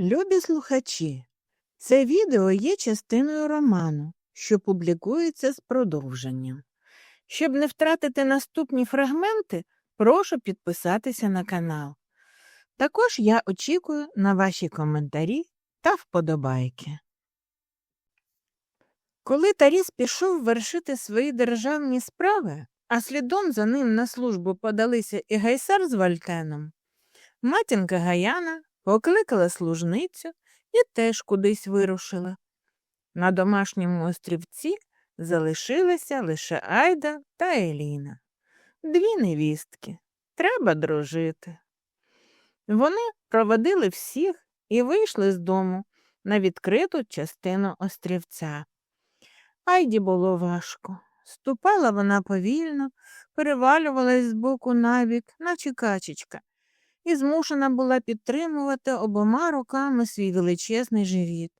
Любі слухачі, це відео є частиною роману, що публікується з продовженням. Щоб не втратити наступні фрагменти, прошу підписатися на канал. Також я очікую на ваші коментарі та вподобайки. Коли Таріс пішов вершити свої державні справи, а слідом за ним на службу подалися і Гайсар з Вальтеном, матінка Гаяна покликала служницю і теж кудись вирушила. На домашньому острівці залишилися лише Айда та Еліна. Дві невістки. Треба дружити. Вони проводили всіх і вийшли з дому на відкриту частину острівця. Айді було важко. Ступала вона повільно, перевалювалась з боку на бік, наче качечка, і змушена була підтримувати обома руками свій величезний живіт.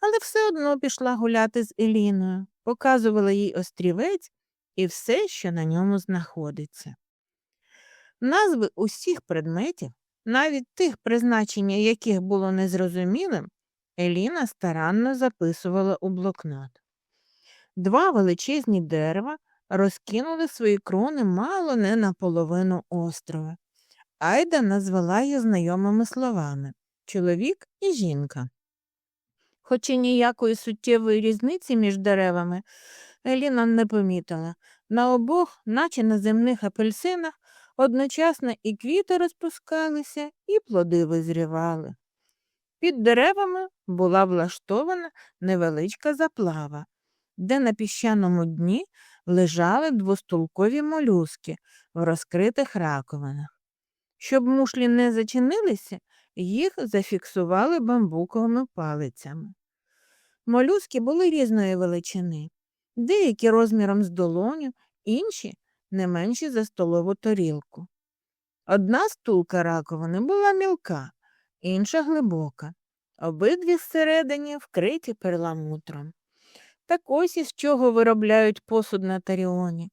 Але все одно пішла гуляти з Еліною, показувала їй острівець і все, що на ньому знаходиться. Назви усіх предметів, навіть тих, призначення яких було незрозумілим, Еліна старанно записувала у блокнот. Два величезні дерева розкинули свої крони мало не наполовину острова. Айда назвала їх знайомими словами чоловік і жінка. Хоч і ніякої суттєвої різниці між деревами Еліна не помітила. На обох, наче на земних апельсинах, одночасно і квіти розпускалися, і плоди визрівали. Під деревами була влаштована невеличка заплава, де на піщаному дні лежали двостулкові молюски в розкритих раковинах. Щоб мушлі не зачинилися, їх зафіксували бамбуковими палицями. Молюски були різної величини, деякі розміром з долоню, інші не менші за столову тарілку. Одна стулка раковини була мілка, інша глибока, обидві всередині вкриті перламутром. Так ось із чого виробляють посуд на таріоні,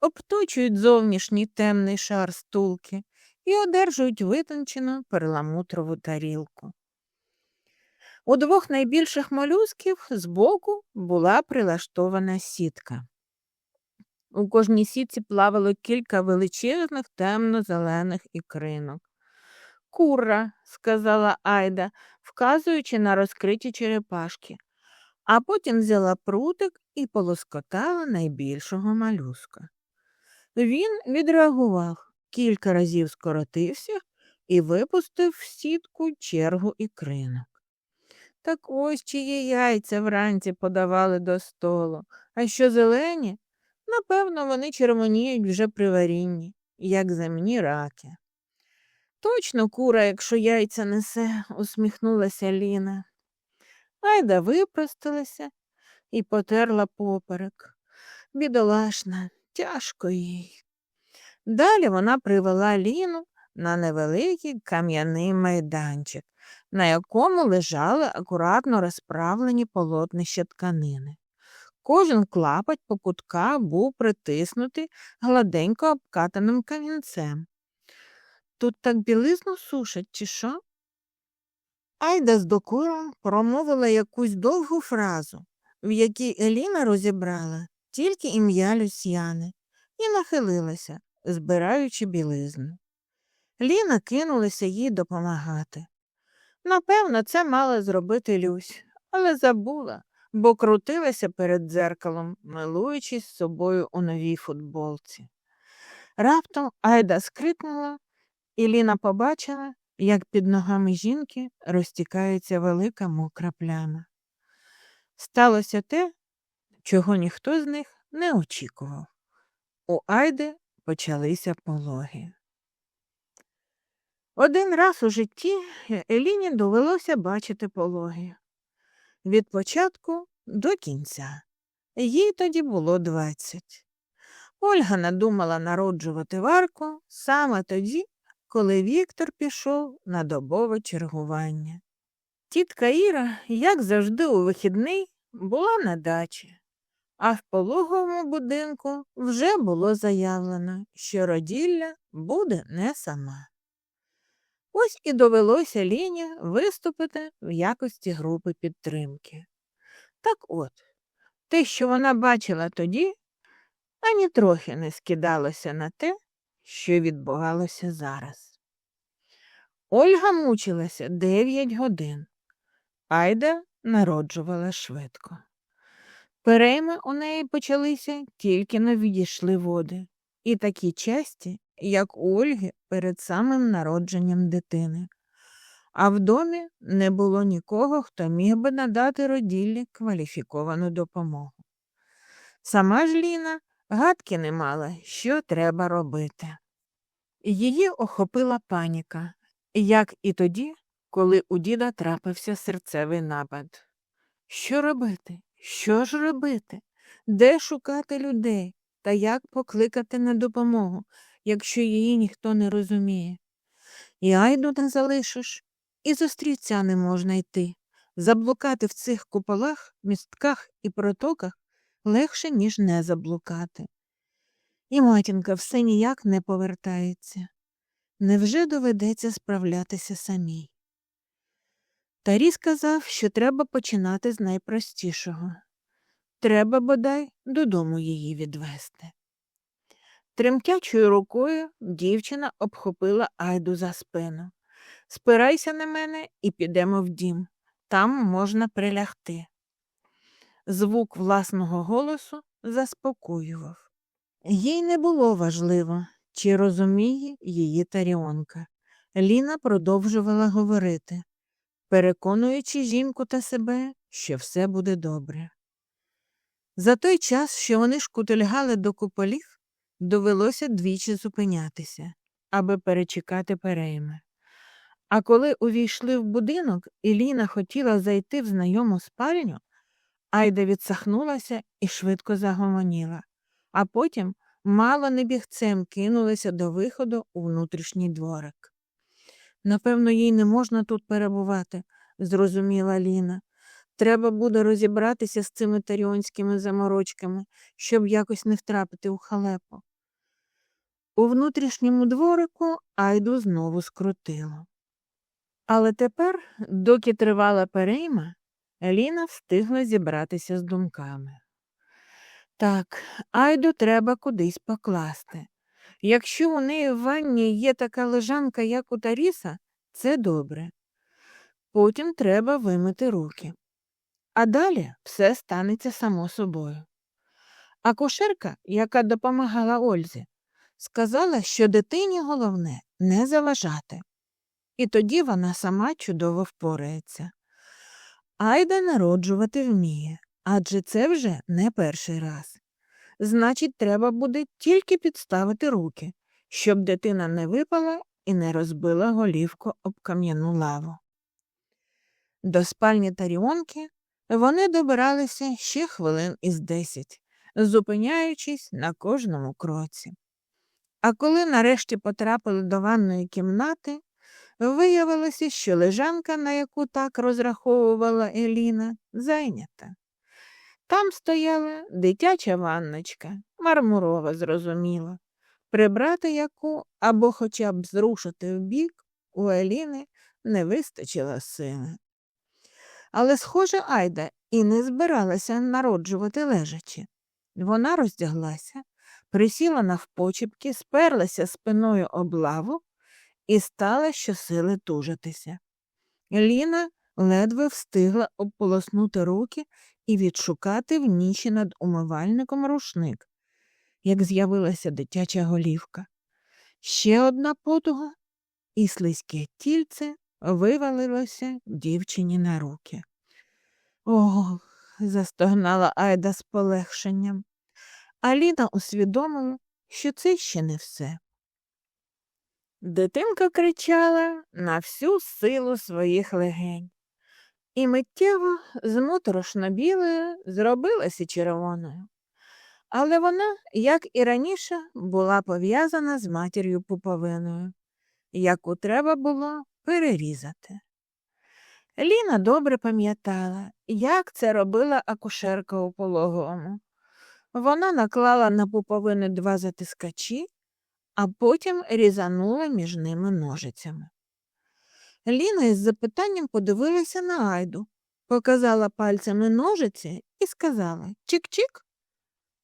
обточують зовнішній темний шар стулки і одержують витончену перламутрову тарілку. У двох найбільших молюсків збоку була прилаштована сітка. У кожній сітці плавало кілька величезних темно-зелених ікринок. Курра, сказала Айда, вказуючи на розкриті черепашки, а потім взяла прутик і полоскотала найбільшого малюска. Він відреагував, кілька разів скоротився і випустив в сітку чергу ікринок. Так ось чиї яйця вранці подавали до столу, а що зелені, напевно, вони червоніють вже при варінні, як земні раки. Точно кура, якщо яйця несе, усміхнулася Ліна. Айда випростилася і потерла поперек. Бідолашна, тяжко їй. Далі вона привела Ліну на невеликий кам'яний майданчик, на якому лежали акуратно розправлені полотнища тканини. Кожен клапоть по кутка був притиснутий гладенько обкатаним камінцем. Тут так білизну сушать, чи що? Айда з докором промовила якусь довгу фразу, в якій Еліна розібрала тільки ім'я Люсьяни, і нахилилася, збираючи білизну. Ліна кинулася їй допомагати. Напевно, це мала зробити Люсь, але забула, бо крутилася перед дзеркалом, милуючись собою у новій футболці. Раптом Айда скрикнула, і Ліна побачила, як під ногами жінки розтікається велика мокра пляма. Сталося те, чого ніхто з них не очікував. У Айди почалися пологи. Один раз у житті Еліні довелося бачити пологи. Від початку до кінця. Їй тоді було двадцять. Ольга надумала народжувати варку саме тоді, коли Віктор пішов на добове чергування. Тітка Іра, як завжди, у вихідний, була на дачі а в пологовому будинку вже було заявлено, що роділля буде не сама. Ось і довелося Ліні виступити в якості групи підтримки. Так от, те, що вона бачила тоді, ані трохи не скидалося на те, що відбувалося зараз. Ольга мучилася дев'ять годин, Айда народжувала швидко. Перейми у неї почалися тільки но відійшли води, і такі часті, як у Ольги перед самим народженням дитини. А в домі не було нікого, хто міг би надати роділлі кваліфіковану допомогу. Сама ж Ліна гадки не мала, що треба робити. Її охопила паніка, як і тоді, коли у діда трапився серцевий напад. Що робити? Що ж робити? Де шукати людей та як покликати на допомогу, якщо її ніхто не розуміє? І айду не залишиш, і зустрічця не можна йти. Заблукати в цих куполах, містках і протоках легше, ніж не заблукати. І матінка все ніяк не повертається. Невже доведеться справлятися самій? Тарі сказав, що треба починати з найпростішого. Треба бодай додому її відвести. Тремтячою рукою дівчина обхопила Айду за спину. Спирайся на мене і підемо в дім. Там можна прилягти. Звук власного голосу заспокоював. Їй не було важливо, чи розуміє її таріонка. Ліна продовжувала говорити, переконуючи жінку та себе, що все буде добре. За той час, що вони шкутильгали до куполів, довелося двічі зупинятися, аби перечекати перейми. А коли увійшли в будинок, і Ліна хотіла зайти в знайому спальню, Айда відсахнулася і швидко загомоніла, а потім мало не бігцем кинулася до виходу у внутрішній дворик. Напевно, їй не можна тут перебувати, зрозуміла Ліна. Треба буде розібратися з цими таріонськими заморочками, щоб якось не втрапити у халепу. У внутрішньому дворику Айду знову скрутило. Але тепер, доки тривала перейма, Ліна встигла зібратися з думками. Так, Айду треба кудись покласти. Якщо у неї в ванні є така лежанка, як у Таріса, це добре. Потім треба вимити руки. А далі все станеться само собою. А кошерка, яка допомагала Ользі, сказала, що дитині головне не заважати. І тоді вона сама чудово впорається. Айда народжувати вміє, адже це вже не перший раз. Значить, треба буде тільки підставити руки, щоб дитина не випала і не розбила голівку об кам'яну лаву. До спальні таріонки вони добиралися ще хвилин із десять, зупиняючись на кожному кроці. А коли нарешті потрапили до ванної кімнати, виявилося, що лежанка, на яку так розраховувала Еліна, зайнята. Там стояла дитяча ванночка, мармурова, зрозуміло, прибрати яку або хоча б зрушити вбік, у Еліни не вистачило сили. Але, схоже, Айда і не збиралася народжувати лежачи. Вона роздяглася, присіла навпочіпки, сперлася спиною об лаву і стала щосили тужитися. Ліна ледве встигла обполоснути руки і відшукати в ніші над умивальником рушник, як з'явилася дитяча голівка. Ще одна потуга, і слизьке тільце вивалилося дівчині на руки. Ох, застогнала Айда з полегшенням. Аліна усвідомила, що це ще не все. Дитинка кричала на всю силу своїх легень, і миттєво з моторошно білою зробилася червоною. Але вона, як і раніше, була пов'язана з матір'ю пуповиною, яку треба було перерізати. Ліна добре пам'ятала, як це робила акушерка у пологовому. Вона наклала на пуповини два затискачі, а потім різанула між ними ножицями. Ліна із запитанням подивилася на Айду, показала пальцями ножиці і сказала Чик-чик.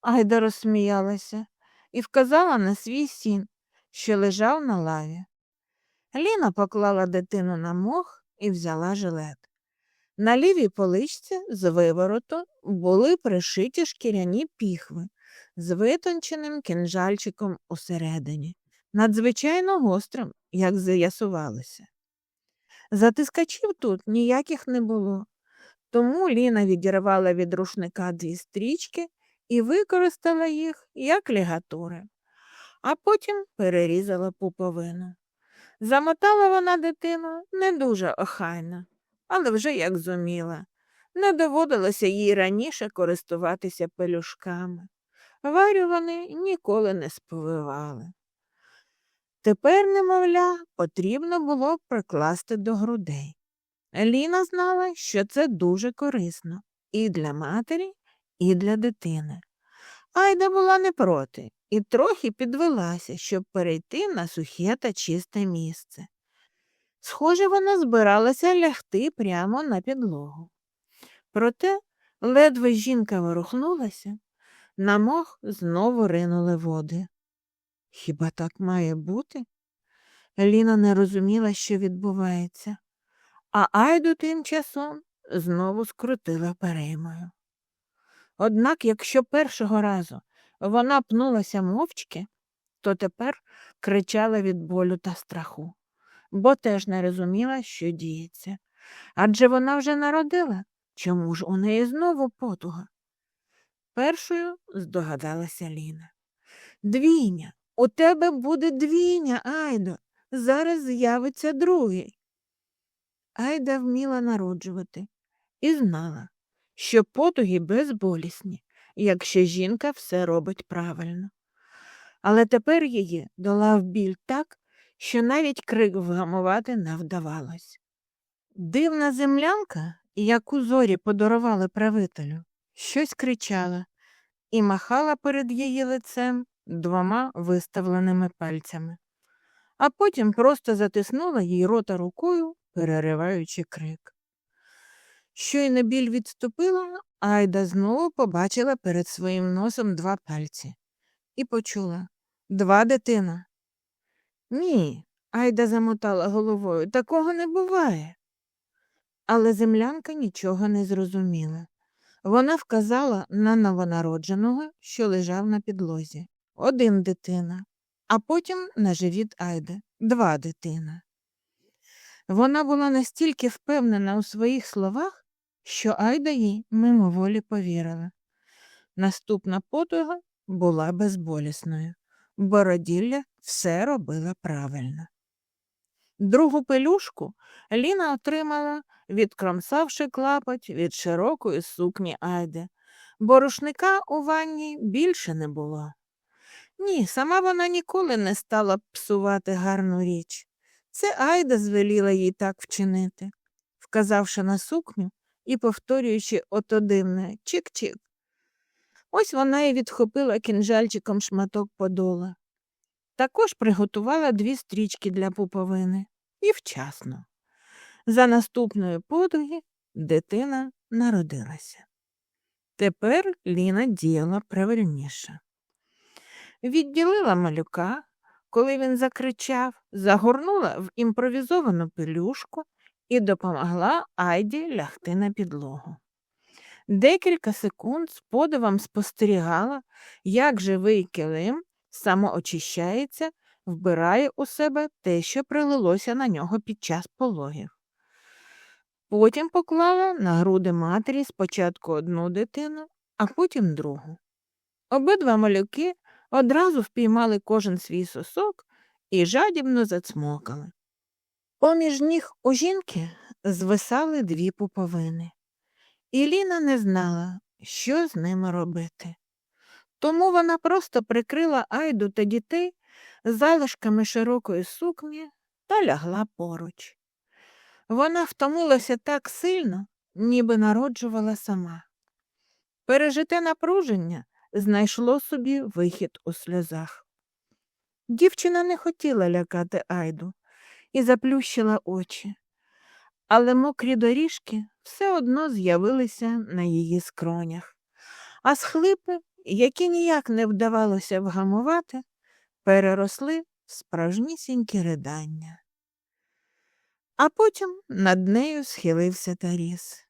Айда розсміялася і вказала на свій сін, що лежав на лаві. Ліна поклала дитину на мох і взяла жилет. На лівій поличці з вивороту були пришиті шкіряні піхви з витонченим кинжальчиком усередині, надзвичайно гострим, як з'ясувалося. Затискачів тут ніяких не було, тому Ліна відірвала від рушника дві стрічки і використала їх як лігатури, а потім перерізала пуповину. Замотала вона дитину не дуже охайно, але вже як зуміла. Не доводилося їй раніше користуватися пелюшками. Варю вони ніколи не сповивали. Тепер, немовля, потрібно було прикласти до грудей. Ліна знала, що це дуже корисно і для матері, і для дитини. Айда була не проти і трохи підвелася, щоб перейти на сухе та чисте місце. Схоже, вона збиралася лягти прямо на підлогу. Проте, ледве жінка ворухнулася, на мох знову ринули води. Хіба так має бути? Ліна не розуміла, що відбувається, а Айду тим часом знову скрутила переймою. Однак, якщо першого разу вона пнулася мовчки, то тепер кричала від болю та страху, бо теж не розуміла, що діється. Адже вона вже народила, чому ж у неї знову потуга? Першою здогадалася Ліна. Двійня, у тебе буде двійня, Айдо. Зараз з'явиться другий. Айда вміла народжувати і знала, що потуги безболісні, якщо жінка все робить правильно. Але тепер її долав біль так, що навіть крик вгамувати не вдавалось. Дивна землянка, яку зорі подарували правителю, щось кричала і махала перед її лицем двома виставленими пальцями, а потім просто затиснула їй рота рукою, перериваючи крик. Щойно біль відступила, Айда знову побачила перед своїм носом два пальці і почула два дитина. Ні, Айда замотала головою, такого не буває. Але землянка нічого не зрозуміла. Вона вказала на новонародженого, що лежав на підлозі. Один дитина, а потім на живіт Айди два дитина. Вона була настільки впевнена у своїх словах, що Айда їй мимоволі повірила. Наступна потуга була безболісною. Бороділля все робила правильно. Другу пелюшку Ліна отримала, відкромсавши клапоть від широкої сукні Айди, бо рушника у ванні більше не було. Ні, сама вона ніколи не стала псувати гарну річ. Це Айда звеліла їй так вчинити, вказавши на сукню і повторюючи ото дивне чик-чик. Ось вона і відхопила кінжальчиком шматок подола. Також приготувала дві стрічки для пуповини і вчасно. За наступної подуги дитина народилася. Тепер Ліна діяла правильніше. Відділила малюка, коли він закричав, загорнула в імпровізовану пелюшку і допомогла Айді лягти на підлогу. Декілька секунд з подивом спостерігала, як живий килим самоочищається, вбирає у себе те, що прилилося на нього під час пологів. Потім поклала на груди матері спочатку одну дитину, а потім другу. Обидва малюки одразу впіймали кожен свій сосок і жадібно зацмокали. Поміж ніг у жінки звисали дві пуповини, і Ліна не знала, що з ними робити. Тому вона просто прикрила Айду та дітей залишками широкої сукні та лягла поруч. Вона втомилася так сильно, ніби народжувала сама. Пережите напруження знайшло собі вихід у сльозах. Дівчина не хотіла лякати Айду і заплющила очі, але мокрі доріжки все одно з'явилися на її скронях, а схлипи, які ніяк не вдавалося вгамувати, переросли в справжнісінькі ридання. А потім над нею схилився Таріс,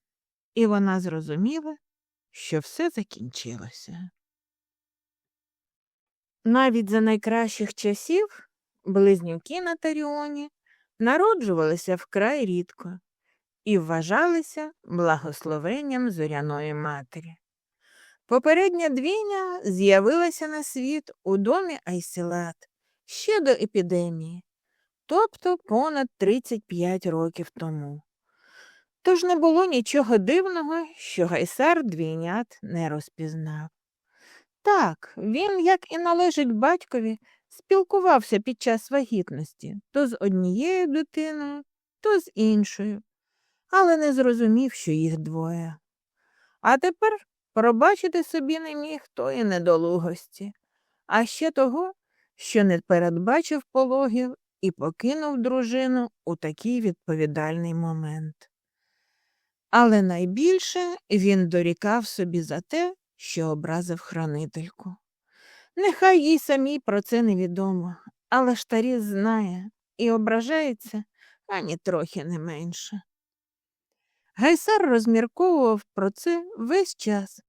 і вона зрозуміла, що все закінчилося. Навіть за найкращих часів близнюки на Таріоні народжувалися вкрай рідко і вважалися благословенням зоряної матері. Попередня двійня з'явилася на світ у домі Айсілат ще до епідемії, тобто понад 35 років тому. Тож не було нічого дивного, що гайсар двійнят не розпізнав. Так, він, як і належить батькові, спілкувався під час вагітності то з однією дитиною, то з іншою, але не зрозумів, що їх двоє. А тепер пробачити собі не міг тої недолугості, а ще того, що не передбачив пологів і покинув дружину у такий відповідальний момент. Але найбільше він дорікав собі за те, що образив хранительку. Нехай їй самій про це невідомо, але ж знає і ображається ані трохи не менше. Гайсар розмірковував про це весь час,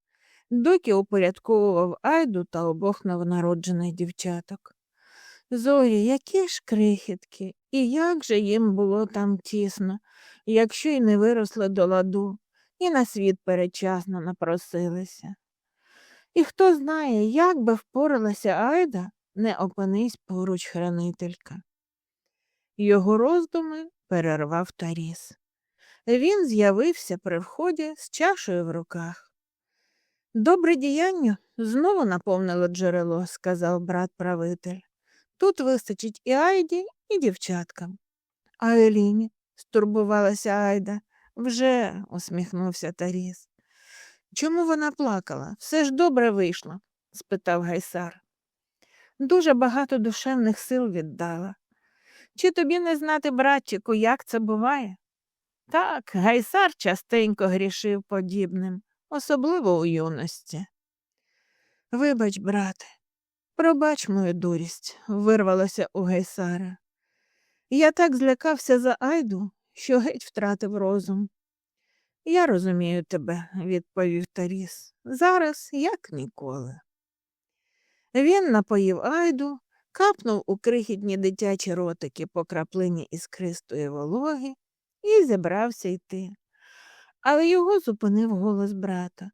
доки упорядковував Айду та обох новонароджених дівчаток. Зорі, які ж крихітки, і як же їм було там тісно, якщо й не виросли до ладу, і на світ передчасно напросилися. І хто знає, як би впоралася Айда, не опинись поруч хранителька. Його роздуми перервав Таріс. Він з'явився при вході з чашею в руках. Добре діяння знову наповнило джерело, сказав брат правитель. Тут вистачить і Айді, і дівчаткам. А Еліні, стурбувалася Айда, вже усміхнувся Таріс. Чому вона плакала? Все ж добре вийшло? спитав гайсар. Дуже багато душевних сил віддала. Чи тобі не знати, братчику, як це буває? Так, гайсар частенько грішив подібним, особливо у юності. Вибач, брате, пробач мою дурість, вирвалося у гайсара. Я так злякався за Айду, що геть втратив розум. Я розумію тебе, відповів Таріс, зараз як ніколи. Він напоїв Айду, капнув у крихітні дитячі ротики по краплині іскристої вологи і зібрався йти. Але його зупинив голос брата.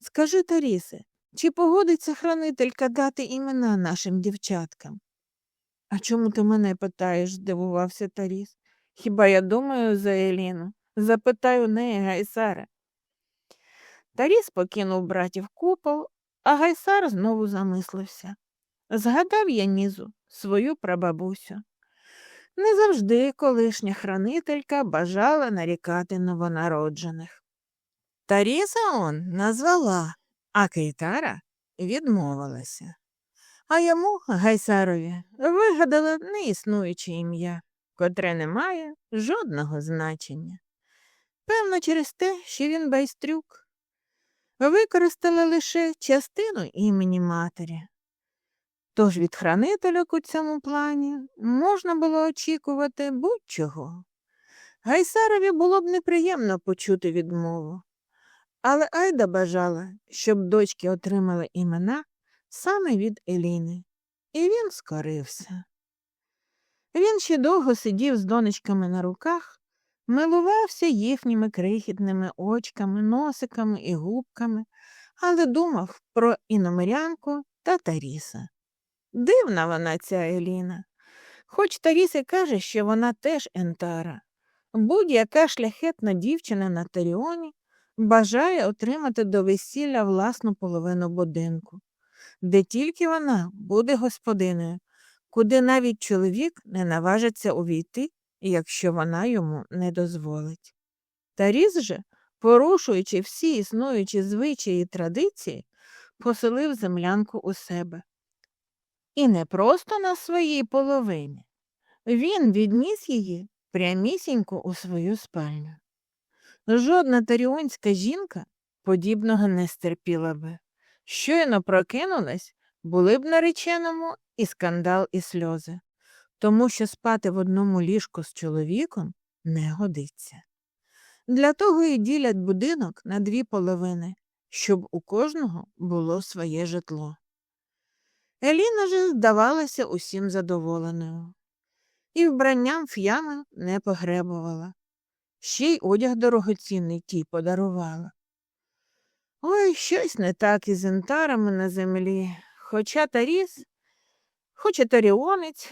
Скажи, Тарісе, чи погодиться хранителька дати імена нашим дівчаткам? А чому ти мене питаєш? здивувався Таріс. Хіба я думаю за Еліну? Запитай у неї Гайсара. Таріс покинув братів купол, а Гайсар знову замислився. Згадав я нізу свою прабабусю. Не завжди колишня хранителька бажала нарікати новонароджених. Таріса он назвала, а Кейтара відмовилася. А йому, Гайсарові, вигадала неіснуюче ім'я, котре не має жодного значення. Певно, через те, що він байстрюк. Використала лише частину імені матері. Тож від хранительок у цьому плані можна було очікувати будь-чого. Гайсарові було б неприємно почути відмову, але Айда бажала, щоб дочки отримали імена саме від Еліни, і він скорився. Він ще довго сидів з донечками на руках, милувався їхніми крихітними очками, носиками і губками, але думав про іномирянку та Таріса. Дивна вона, ця Еліна. Хоч Таріс і каже, що вона теж ентара. Будь-яка шляхетна дівчина на Таріоні бажає отримати до весілля власну половину будинку, де тільки вона буде господиною, куди навіть чоловік не наважиться увійти, якщо вона йому не дозволить. Таріс же, порушуючи всі існуючі звичаї і традиції, поселив землянку у себе. І не просто на своїй половині. Він відніс її прямісінько у свою спальню. Жодна таріонська жінка подібного не стерпіла би. Щойно прокинулась, були б нареченому і скандал, і сльози, тому що спати в одному ліжку з чоловіком не годиться. Для того і ділять будинок на дві половини, щоб у кожного було своє житло. Еліна же здавалася усім задоволеною, і вбранням ф'ями не погребувала. Ще й одяг дорогоцінний тій подарувала. Ой, щось не так із інтарами на землі, хоча Таріс, і таріонець,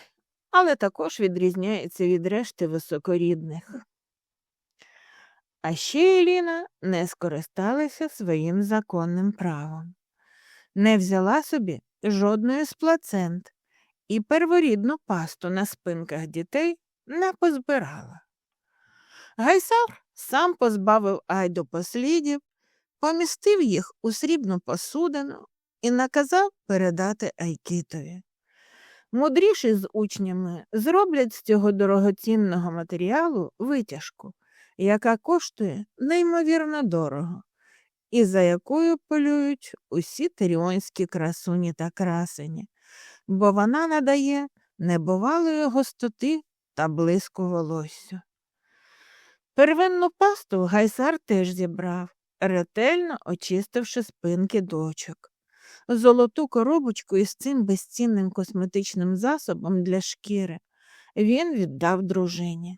але також відрізняється від решти високорідних. А ще Еліна не скористалася своїм законним правом, не взяла собі жодної з плацент і перворідну пасту на спинках дітей не позбирала. Гайсар сам позбавив Айду послідів, помістив їх у срібну посудину і наказав передати Айкітові. Мудріші з учнями зроблять з цього дорогоцінного матеріалу витяжку, яка коштує неймовірно дорого, і за якою полюють усі теріонські красуні та красені, бо вона надає небувалої гостоти та блиску волосся. Первинну пасту гайсар теж зібрав, ретельно очистивши спинки дочок. Золоту коробочку із цим безцінним косметичним засобом для шкіри він віддав дружині.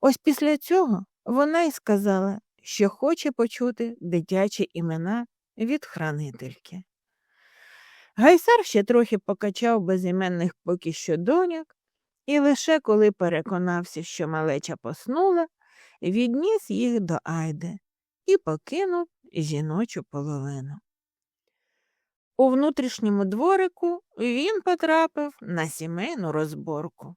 Ось після цього вона й сказала, що хоче почути дитячі імена від хранительки. Гайсар ще трохи покачав безіменних поки що доньок, і лише коли переконався, що малеча поснула, відніс їх до Айди і покинув жіночу половину. У внутрішньому дворику він потрапив на сімейну розборку.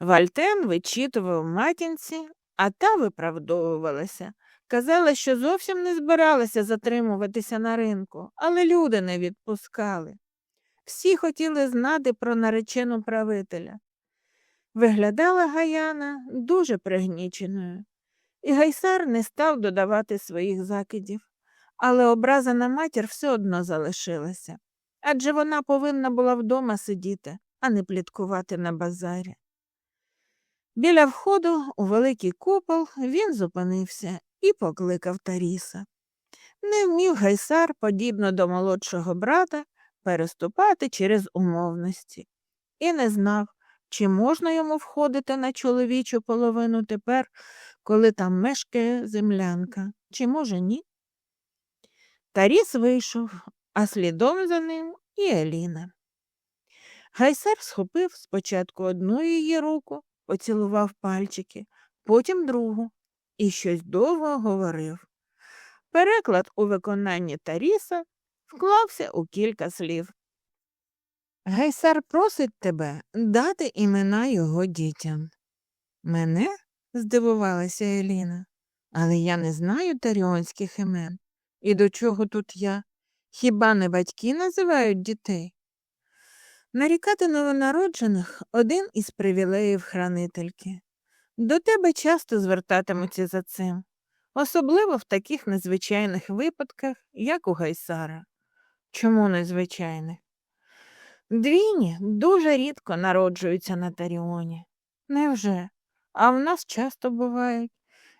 Вальтен вичитував матінці, а та виправдовувалася. Казала, що зовсім не збиралася затримуватися на ринку, але люди не відпускали. Всі хотіли знати про наречену правителя. Виглядала Гаяна дуже пригніченою, і гайсар не став додавати своїх закидів, але образа на матір все одно залишилася адже вона повинна була вдома сидіти, а не пліткувати на базарі. Біля входу у великий купол він зупинився і покликав Таріса. Не вмів гайсар, подібно до молодшого брата, переступати через умовності, і не знав, чи можна йому входити на чоловічу половину тепер, коли там мешкає землянка, чи, може, ні? Таріс вийшов, а слідом за ним і Еліна. Гайсар схопив спочатку одну її руку, поцілував пальчики, потім другу і щось довго говорив. Переклад у виконанні Таріса вклався у кілька слів. Гайсар просить тебе дати імена його дітям. Мене? здивувалася Еліна, але я не знаю таріонських імен. І до чого тут я? Хіба не батьки називають дітей? Нарікати новонароджених один із привілеїв хранительки. До тебе часто звертатимуться за цим, особливо в таких незвичайних випадках, як у Гайсара. Чому незвичайних? Двійні дуже рідко народжуються на Таріоні. Невже? А в нас часто бувають.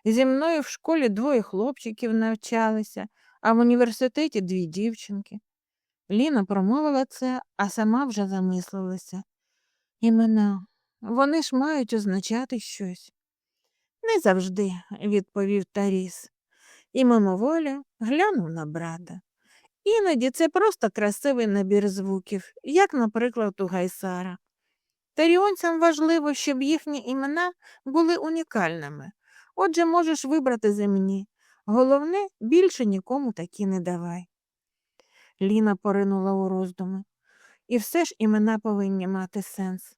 Зі мною в школі двоє хлопчиків навчалися, а в університеті дві дівчинки. Ліна промовила це, а сама вже замислилася. Імена, вони ж мають означати щось. Не завжди, відповів Таріс, і мимоволі глянув на брата. Іноді це просто красивий набір звуків, як, наприклад, у Гайсара. Таріонцям важливо, щоб їхні імена були унікальними. Отже, можеш вибрати земні. Головне, більше нікому такі не давай. Ліна поринула у роздуми. І все ж імена повинні мати сенс.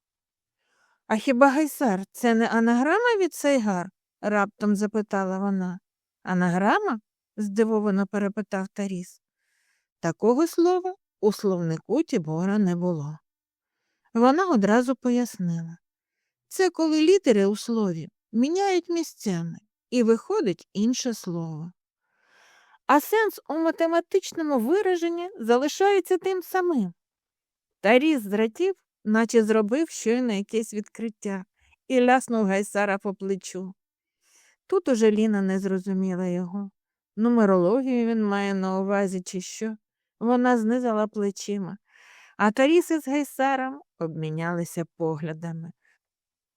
А хіба гайсар це не анаграма від Сайгар? раптом запитала вона. Анаграма? здивовано перепитав Таріс. Такого слова у словнику Тібора не було. Вона одразу пояснила це коли літери у слові міняють місцями, і виходить інше слово. А сенс у математичному вираженні залишається тим самим. Таріс зрадів, наче зробив щойно якесь відкриття, і ляснув гайсара по плечу. Тут уже Ліна не зрозуміла його. Нумерологію він має на увазі, чи що. Вона знизила плечима, а Таріс із гайсаром обмінялися поглядами.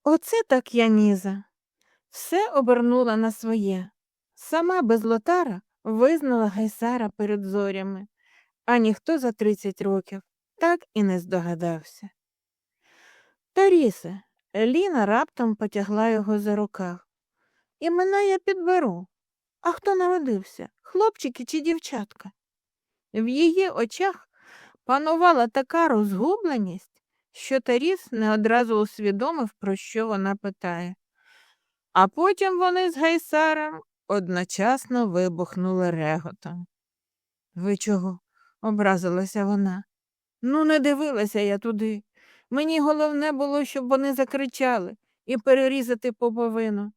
Оце так Яніза. Все обернула на своє. Сама без лотара визнала гайсара перед зорями, а ніхто за тридцять років так і не здогадався. Тарісе, Ліна раптом потягла його за рукав. Імена я підберу. А хто народився, хлопчики чи дівчатка? В її очах панувала така розгубленість, що Таріс не одразу усвідомив, про що вона питає. А потім вони з гайсаром одночасно вибухнули реготом. Ви чого? образилася вона. Ну, не дивилася я туди. Мені головне було, щоб вони закричали і перерізати поповину.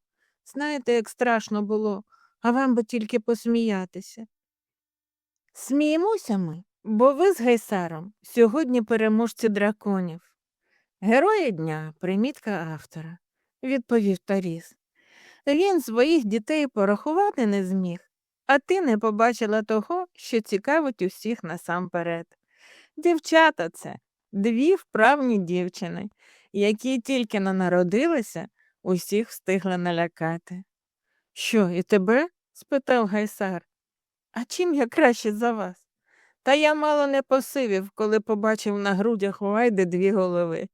Знаєте, як страшно було, а вам би тільки посміятися. Сміємося ми, бо ви з гайсаром сьогодні переможці драконів. Герої дня, примітка автора, відповів Таріс. Він своїх дітей порахувати не зміг, а ти не побачила того, що цікавить усіх насамперед. Дівчата це дві вправні дівчини, які тільки не народилися, усіх встигли налякати. Що, і тебе? спитав гайсар. А чим я краще за вас? Та я мало не посивів, коли побачив на грудях у Айди дві голови.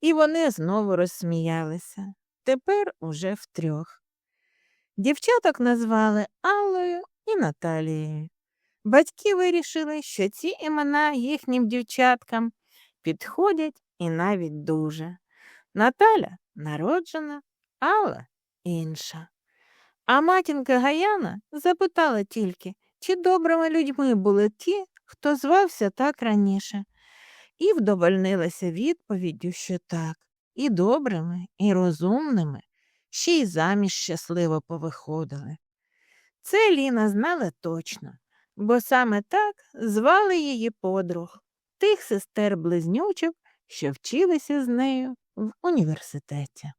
І вони знову розсміялися. Тепер уже втрьох. Дівчаток назвали Аллою і Наталією. Батьки вирішили, що ці імена їхнім дівчаткам підходять і навіть дуже. Наталя народжена, Алла інша. А матінка Гаяна запитала тільки, чи добрими людьми були ті, хто звався так раніше, і вдовольнилася відповіддю, що так, і добрими, і розумними, ще й заміж щасливо повиходили. Це Ліна знала точно, бо саме так звали її подруг, тих сестер близнючок, що вчилися з нею в університеті.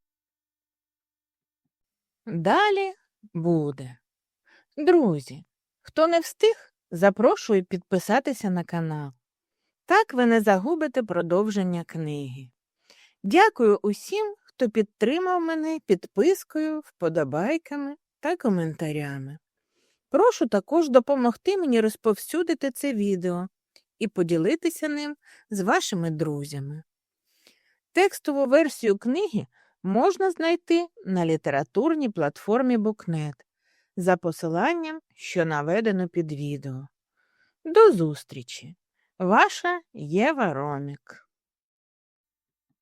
Далі буде. Друзі, хто не встиг, запрошую підписатися на канал. Так ви не загубите продовження книги. Дякую усім, хто підтримав мене підпискою, вподобайками та коментарями. Прошу також допомогти мені розповсюдити це відео і поділитися ним з вашими друзями. Текстову версію книги можна знайти на літературній платформі Букнет за посиланням, що наведено під відео. До зустрічі! Ваша Єва Ромік